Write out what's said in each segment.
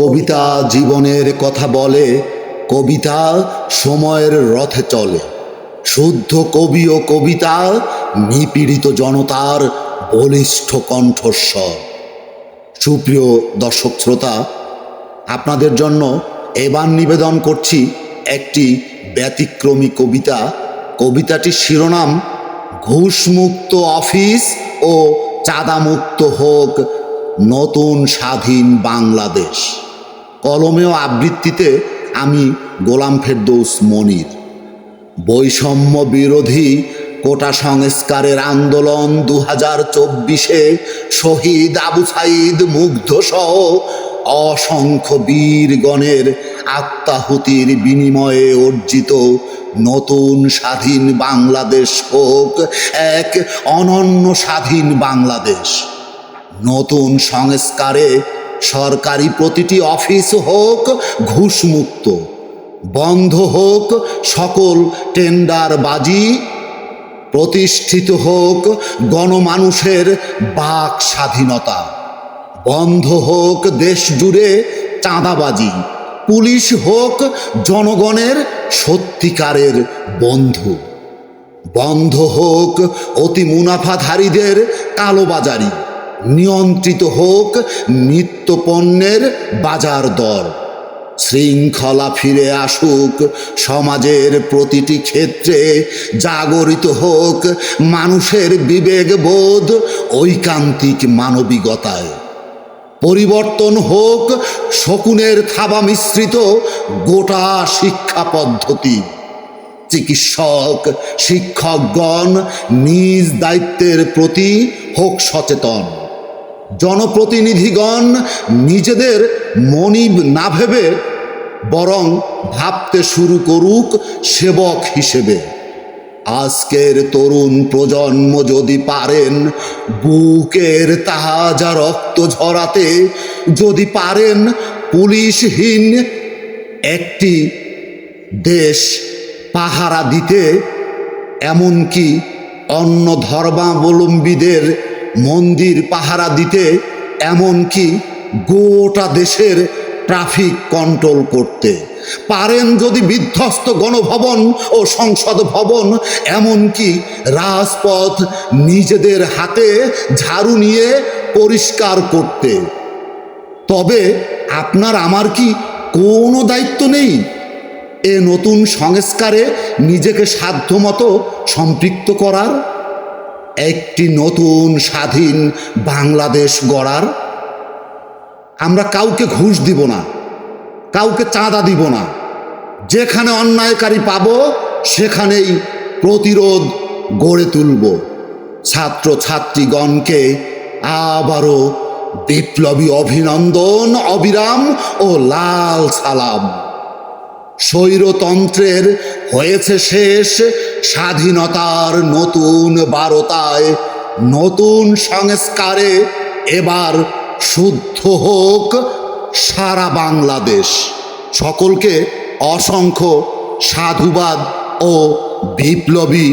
কবিতা জীবনের কথা বলে, কবিতা সময়ের রথে চলে। শুদ্ধ কবি ও কবিতা নিপীড়িত জনতার বলিষ্ঠ কণ্ঠস্বর। সুপ্রিয় দর্শক শ্রোতা, আপনাদের জন্য এবার নিবেদন করছি একটি ব্যতিক্রমী কবিতা। কবিতাটির শিরোনাম, ঘুষমুক্ত অফিস ও চাঁদামুক্ত হোক নতুন স্বাধীন বাংলাদেশ। কলমেও আবৃত্তিতে আমি গোলাম ফেরদৌস মনির। বৈষম্য বিরোধী কোটা সংস্কারের আন্দোলন দু হাজার চব্বিশে শহীদ আবু সাইদ মুগ্ধ সহ অসংখ্য বীরগণের আত্মাহুতির বিনিময়ে অর্জিত নতুন স্বাধীন বাংলাদেশ হোক, এক অনন্য স্বাধীন বাংলাদেশ। নতুন সংস্কারে সরকারি প্রতিটি অফিস হোক ঘুষমুক্ত, বন্ধ হোক সকল টেন্ডারবাজি, প্রতিষ্ঠিত হোক গণমানুষের বাক স্বাধীনতা, বন্ধ হোক দেশ জুড়ে চাঁদাবাজি, পুলিশ হোক জনগণের সত্যিকারের বন্ধু, বন্ধ হোক অতি মুনাফাধারীদের কালোবাজারি নিয়ন্ত্রিত হোক নিত্য পণ্যের বাজার দর। শৃঙ্খলা ফিরে আসুক, সমাজের প্রতিটি ক্ষেত্রে জাগরিত হোক, মানুষের বিবেকবোধ ঐকান্তিক মানবিকতায়। পরিবর্তন হোক, শকুনের থাবা মিশ্রিত গোটা শিক্ষা পদ্ধতি। চিকিৎসক, শিক্ষকগণ নিজ দায়িত্বের প্রতি হোক সচেতন। জনপ্রতিনিধিগণ নিজেদের মনিব না ভেবে বরং ভাবতে শুরু করুক সেবক হিসেবে। আজকের তরুণ প্রজন্ম যদি পারেন, বুকের তাজা রক্ত ঝরাতে যদি পারেন, পুলিশহীন একটি দেশ পাহারা দিতে, এমনকি অন্য ধর্মাবলম্বীদের মন্দির পাহারা দিতে এমনকি গোটা দেশের ট্রাফিক কন্ট্রোল করতে। পারেন যদি বিধ্বস্ত গণভবন ও সংসদ ভবন, এমনকি রাজপথ নিজেদের হাতে ঝাড়ু নিয়ে পরিষ্কার করতে। তবে আপনার আমার কি কোনো দায়িত্ব নেই? এ নতুন সংস্কারে নিজেকে সাধ্যমতো সম্পৃক্ত করার? একটি নতুন স্বাধীন বাংলাদেশ গড়ার। আমরা কাউকে ঘুষ দিব না, কাউকে চাঁদা দিব না। যেখানে অন্যায়কারী পাব, সেখানেই প্রতিরোধ গড়ে তুলব। ছাত্র ছাত্রীগণকে আবারও বিপ্লবী অভিনন্দন, অবিরাম ও লাল সালাম। স্বৈরতন্ত্রের হয়েছে শেষ, স্বাধীনতার নতুন বারতায় নতুন সংস্কারে এবার শুদ্ধ হোক সারা বাংলাদেশ। সকলকে অসংখ্য সাধুবাদ ও বিপ্লবী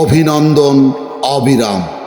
অভিনন্দন, অবিরাম।